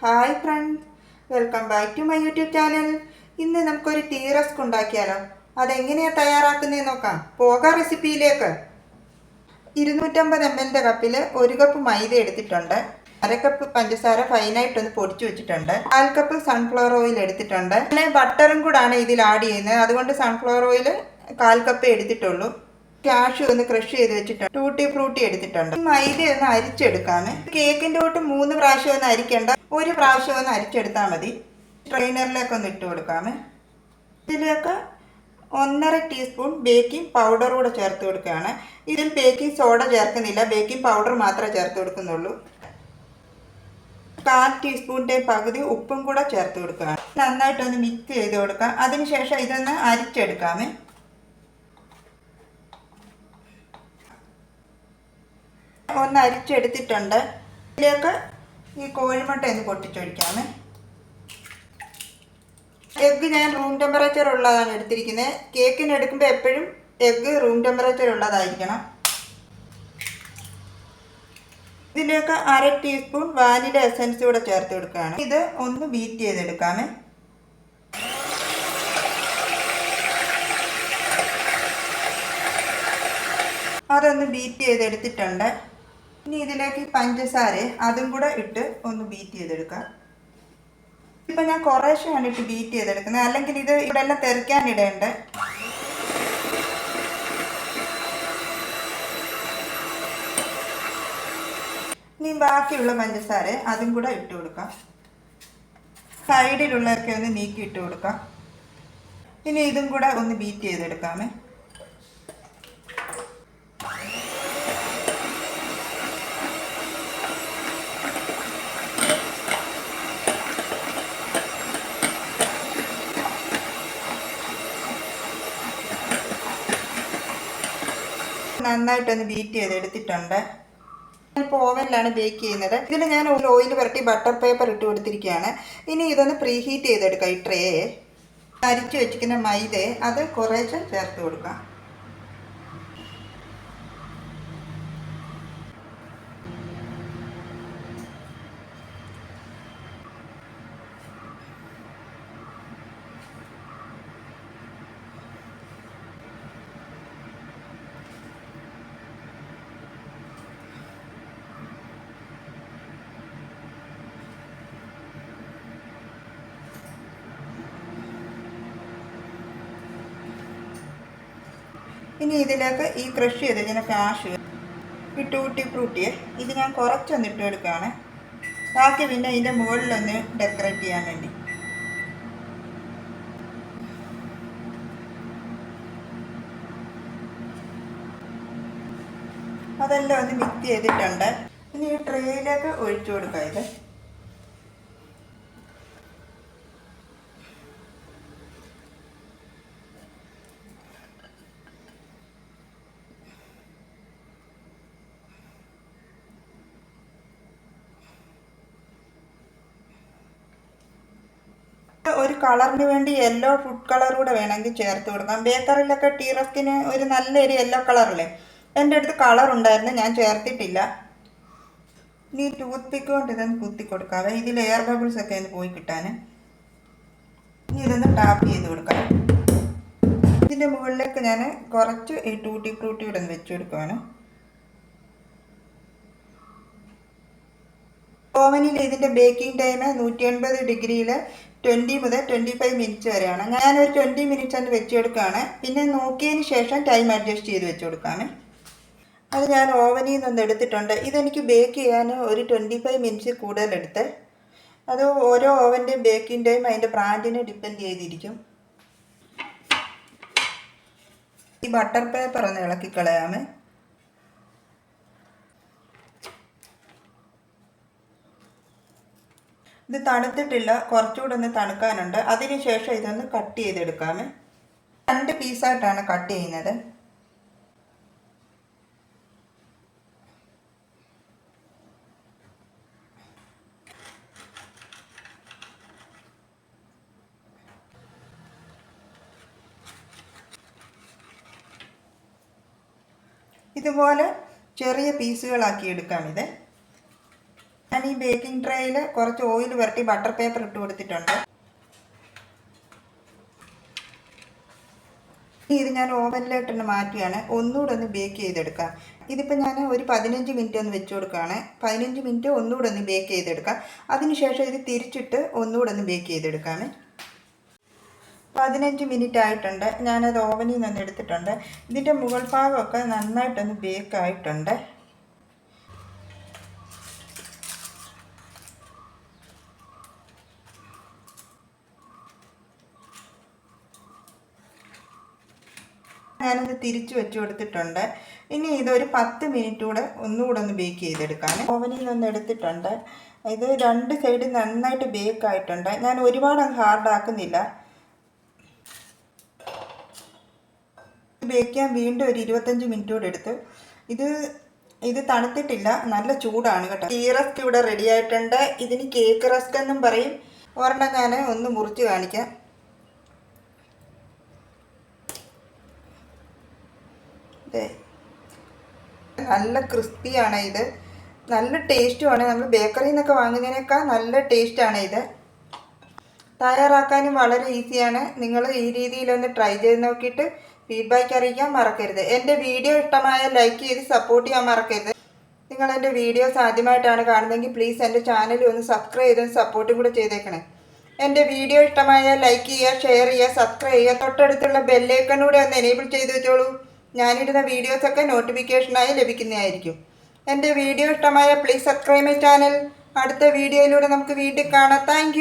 Hi friends welcome back to my YouTube channel ഇന്ന് നമുക്കൊരു tea rusk ഉണ്ടാക്കിയാലോ? അതെങ്ങനെയാണ് തയ്യാറാക്കുന്നത് നോക്കാം. പോകാം റെസിപ്പിയിലേക്ക് ഇരുന്നൂറ്റമ്പത് എം എല്ലിന്റെ കപ്പിൽ ഒരു കപ്പ് മൈദ എടുത്തിട്ടുണ്ട്. അര കപ്പ് പഞ്ചസാര ഫൈനായിട്ടൊന്ന് പൊടിച്ചു വെച്ചിട്ടുണ്ട്. കാൽ കപ്പ് സൺഫ്ലവർ ഓയിൽ എടുത്തിട്ടുണ്ട്. പിന്നെ ബട്ടറും കൂടാണ് ഇതിൽ ആഡ് ചെയ്യുന്നത്. അതുകൊണ്ട് സൺഫ്ലവർ ഓയിൽ കാൽ കപ്പ് എടുത്തിട്ടുള്ളൂ. ക്യാഷ് ഒന്ന് ക്രഷ് ചെയ്ത് വെച്ചിട്ടുണ്ട്. ടൂട്ടി ഫ്രൂട്ടി എടുത്തിട്ടുണ്ട്. മൈദ ഒന്ന് അരിച്ചെടുക്കാണ് കേക്കിന്റെ തൊട്ട് മൂന്ന് പ്രാവശ്യം ഒന്ന് അരിക്കണ്ട ഒരു പ്രാവശ്യം ഒന്ന് അരിച്ചെടുത്താൽ മതി. ട്രെയിനറിലേക്ക് ഒന്ന് ഇട്ട് കൊടുക്കാമേ. ഇതിലേക്ക് ഒന്നര ടീസ്പൂൺ ബേക്കിംഗ് പൗഡർ കൂടെ ചേർത്ത് കൊടുക്കുകയാണ്. ഇതിൽ ബേക്കിംഗ് സോഡ ചേർക്കുന്നില്ല. ബേക്കിംഗ് പൗഡർ മാത്രമേ ചേർത്ത് കൊടുക്കുന്നുള്ളൂ. കാൽ ടീസ്പൂണിന്റെ പകുതി ഉപ്പും കൂടെ ചേർത്ത് കൊടുക്കുകയാണ്. നന്നായിട്ടൊന്ന് മിക്സ് ചെയ്ത് കൊടുക്കാം. അതിനുശേഷം ഇതൊന്ന് അരിച്ചെടുക്കാമേ. ഒന്ന് അരിച്ചെടുത്തിട്ടുണ്ട്. ഇതിലേക്ക് ഈ കോഴിമുട്ട ഒന്ന് പൊട്ടിച്ചൊഴിക്കാമേ എഗ്ഗ് ഞാൻ റൂം ടെമ്പറേച്ചർ ഉള്ളതാണ് എടുത്തിരിക്കുന്നത്. കേക്കിന് എടുക്കുമ്പോൾ എപ്പോഴും എഗ്ഗ് റൂം ടെമ്പറേച്ചർ ഉള്ളതായിരിക്കണം. ഇതിലേക്ക് അര ടീസ്പൂൺ വാനില എസൻസ് കൂടെ ചേർത്ത് കൊടുക്കുകയാണ്. ഇത് ഒന്ന് ബീറ്റ് ചെയ്തെടുക്കാമേ. അതൊന്ന് ബീറ്റ് ചെയ്തെടുത്തിട്ടുണ്ട്. ഇനി ഇതിലേക്ക് പഞ്ചസാര അതും കൂടെ ഇട്ട് ഒന്ന് ബീറ്റ് ചെയ്തെടുക്കാം. ഇപ്പം ഞാൻ കുറേശ്ശെയാണ് ഇട്ട് ബീറ്റ് ചെയ്തെടുക്കുന്നത്. അല്ലെങ്കിൽ ഇത് ഇവിടെ എല്ലാം തെറിക്കാനിടയുണ്ട് ഇനി ബാക്കിയുള്ള പഞ്ചസാര അതും കൂടെ ഇട്ട് കൊടുക്കാം. സൈഡിലുള്ളതൊക്കെ ഒന്ന് നീക്കി ഇട്ട് കൊടുക്കാം. ഇനി ഇതും കൂടെ ഒന്ന് ബീറ്റ് ചെയ്തെടുക്കാമേ. നന്നായിട്ടൊന്ന് ബീറ്റ് ചെയ്ത് എടുത്തിട്ടുണ്ട്. ഇപ്പോൾ ഓവനിലാണ് ബേക്ക് ചെയ്യുന്നത്. ഇതിൽ ഞാൻ ഒരു ഓയിൽ പുരട്ടി ബട്ടർ പേപ്പർ ഇട്ട് കൊടുത്തിരിക്കുകയാണ്. ഇനി ഇതൊന്ന് പ്രീ ഹീറ്റ് ചെയ്തെടുക്കാം ഈ ട്രേയെ അരിച്ചു വെച്ചിരിക്കുന്ന മൈദ അത് കുറേശ്ശെ ചേർത്ത് കൊടുക്കാം. ഇനി ഇതിലേക്ക് ഈ ക്രഷ് ചെയ്ത് ഇങ്ങനെ കാഷ് ഈ ടൂട്ടി ഫ്രൂട്ടിയെ ഇത് ഞാൻ കുറച്ചൊന്ന് ഇട്ട് കൊടുക്കുകയാണ് ബാക്കി പിന്നെ ഇതിന്റെ മുകളിലൊന്ന് ഡെക്കറേറ്റ് ചെയ്യാൻ വേണ്ടി. അതെല്ലാം ഒന്ന് മിക്സ് ചെയ്തിട്ടുണ്ട്. ഇനി ഈ ട്രേയിലേക്ക് ഒഴിച്ചു കൊടുക്കാം ഇത്. ഒരു കളറിന് വേണ്ടി യെല്ലോ ഫുഡ് കളർ കൂടെ വേണമെങ്കിൽ ചേർത്ത് കൊടുക്കാം. ബേക്കറിലൊക്കെ ടീ റസ്കിന് ഒരു നല്ലൊരു യെല്ലോ കളറല്ലേ എന്റെ അടുത്ത് കളർ ഉണ്ടായിരുന്നു ഞാൻ ചേർത്തിട്ടില്ല. ഇനി ടൂത്ത് പിക്ക് കൊണ്ട് ഇതൊന്ന് കുത്തി കൊടുക്കാതെ ഇതിൽ എയർ ബബിൾസ് ഒക്കെ ഒന്ന് പോയി കിട്ടാൻ. ഇനി ഇതൊന്ന് ടാപ്പ് ചെയ്ത് കൊടുക്കാം. ഇതിന്റെ മുകളിലേക്ക് ഞാൻ കുറച്ച് ഈ ടൂട്ടി ഫ്രൂട്ടി ഇവിടെ ഒന്ന് വെച്ച് കൊടുക്കുവാണ്. ഓവനിൽ ഇതിന്റെ ബേക്കിംഗ് ടൈം നൂറ്റി എൺപത് ഡിഗ്രിയിൽ ട്വന്റി മുതൽ ട്വന്റി ഫൈവ് മിനിറ്റ്സ് വരെയാണ് ഞാനൊരു ട്വന്റി മിനിറ്റ്സ് ഒന്ന് വെച്ച് കൊടുക്കുകയാണ് പിന്നെ നോക്കിയതിന് ശേഷം ടൈം അഡ്ജസ്റ്റ് ചെയ്ത് വെച്ച് കൊടുക്കാമേ അത് ഞാൻ ഓവനിൽ നിന്നൊന്ന് എടുത്തിട്ടുണ്ട്. ഇതെനിക്ക് ബേക്ക് ചെയ്യാൻ ഒരു ട്വന്റി ഫൈവ് മിനിറ്റ്സ് കൂടുതൽ എടുത്ത് അത് ഓരോ ഓവന്റെയും ബേക്കിംഗ് ടൈം അതിന്റെ ബ്രാൻഡിനെ ഡിപ്പെൻഡ് ചെയ്തിരിക്കും. ഈ ബട്ടർ പേപ്പർ ഒന്ന് ഇളക്കി കളയാമേ. ഇത് തണുത്തിട്ടില്ല കുറച്ചുകൂടെ ഒന്ന് തണുക്കാനുണ്ട്. അതിനുശേഷം ഇതൊന്ന് കട്ട് ചെയ്തെടുക്കാമേ. രണ്ട് പീസായിട്ടാണ് കട്ട് ചെയ്യുന്നത്. ഇതുപോലെ ചെറിയ പീസുകളാക്കി എടുക്കാം ഇത്. ഈ ബേക്കിംഗ് ട്രേയിൽ കുറച്ച് ഓയിൽ പുരട്ടി ബട്ടർ പേപ്പർ ഇട്ട് കൊടുത്തിട്ടുണ്ട്. ഇത് ഞാൻ ഓവനിലോട്ടൊന്ന് മാറ്റിയാണ് ഒന്നുകൂടെ ഒന്ന് ബേക്ക് ചെയ്തെടുക്കാം. ഇതിപ്പോൾ ഞാൻ ഒരു പതിനഞ്ച് മിനിറ്റ് ഒന്ന് വെച്ച് കൊടുക്കുകയാണ്. പതിനഞ്ച് മിനിറ്റ് ഒന്നുകൂടെ ഒന്ന് ബേക്ക് ചെയ്തെടുക്കാം. അതിനുശേഷം ഇത് തിരിച്ചിട്ട് ഒന്നുകൂടെ ഒന്ന് ബേക്ക് ചെയ്തെടുക്കാണ്. പതിനഞ്ച് മിനിറ്റ് ആയിട്ടുണ്ട്. ഞാനത് ഓവനിൽ നിന്ന് എടുത്തിട്ടുണ്ട്. ഇതിന്റെ മുകൾ ഭാഗമൊക്കെ നന്നായിട്ടൊന്ന് ബേക്ക് ആയിട്ടുണ്ട്. ഞാനത് തിരിച്ചു വെച്ച് കൊടുത്തിട്ടുണ്ട്. ഇനി ഇതൊരു പത്ത് മിനിറ്റ് കൂടെ ഒന്നുകൂടെ ഒന്ന് ബേക്ക് ചെയ്തെടുക്കാൻ ഓവനിൽ നിന്ന് എടുത്തിട്ടുണ്ട്. ഇത് രണ്ട് സൈഡ് നന്നായിട്ട് ബേക്ക് ആയിട്ടുണ്ട്. ഞാൻ ഒരുപാട് അങ്ങ് ഹാർഡ് ആക്കുന്നില്ല. ബേക്ക് ചെയ്യാൻ വീണ്ടും ഒരു ഇരുപത്തഞ്ച് മിനിറ്റ് കൂടെ എടുത്തു. ഇത് ഇത് തണുത്തിട്ടില്ല. നല്ല ചൂടാണ് കേട്ടോ. ടീ റസ്ക് ഇവിടെ റെഡി ആയിട്ടുണ്ട്. ഇതിന് കേക്ക് റസ്ക് എന്നും പറയും. ഒരെണ്ണം ഞാൻ ഒന്ന് മുറിച്ച് കാണിക്കാം. നല്ല ക്രിസ്പിയാണ് ഇത്. നല്ല ടേസ്റ്റുമാണ്. നമ്മൾ ബേക്കറിയിൽ നിന്നൊക്കെ വാങ്ങുന്നതിനേക്കാൾ നല്ല ടേസ്റ്റാണ് ഇത്. തയ്യാറാക്കാനും വളരെ ഈസിയാണ്. നിങ്ങൾ ഈ രീതിയിലൊന്ന് ട്രൈ ചെയ്ത് നോക്കിയിട്ട് ഫീഡ്ബാക്ക് അറിയിക്കാൻ മറക്കരുത്. എന്റെ വീഡിയോ ഇഷ്ടമായ ലൈക്ക് ചെയ്ത് സപ്പോർട്ട് ചെയ്യാൻ മറക്കരുത്. നിങ്ങൾ എന്റെ വീഡിയോസ് ആദ്യമായിട്ടാണ് കാണുന്നതെങ്കിൽ പ്ലീസ് എന്റെ ചാനൽ ഒന്ന് സബ്സ്ക്രൈബ് ചെയ്തും സപ്പോർട്ടും കൂടെ ചെയ്തേക്കണേ. എന്റെ വീഡിയോ ഇഷ്ടമായ ലൈക്ക് ചെയ്യുക ഷെയർ ചെയ്യുക സബ്സ്ക്രൈബ് ചെയ്യുക. തൊട്ടടുത്തുള്ള ബെല്ലേക്കൺ കൂടെ ഒന്ന് എനേബിൾ ചെയ്ത് വെച്ചോളൂ. ഞാനിടുന്ന വീഡിയോസൊക്കെ നോട്ടിഫിക്കേഷനായി ലഭിക്കുന്നതായിരിക്കും. എന്റെ വീഡിയോ ഇഷ്ടമായ പ്ലീസ് സബ്സ്ക്രൈബ് മൈ ചാനൽ. അടുത്ത വീഡിയോയിലൂടെ നമുക്ക് വീണ്ടും കാണാം. താങ്ക്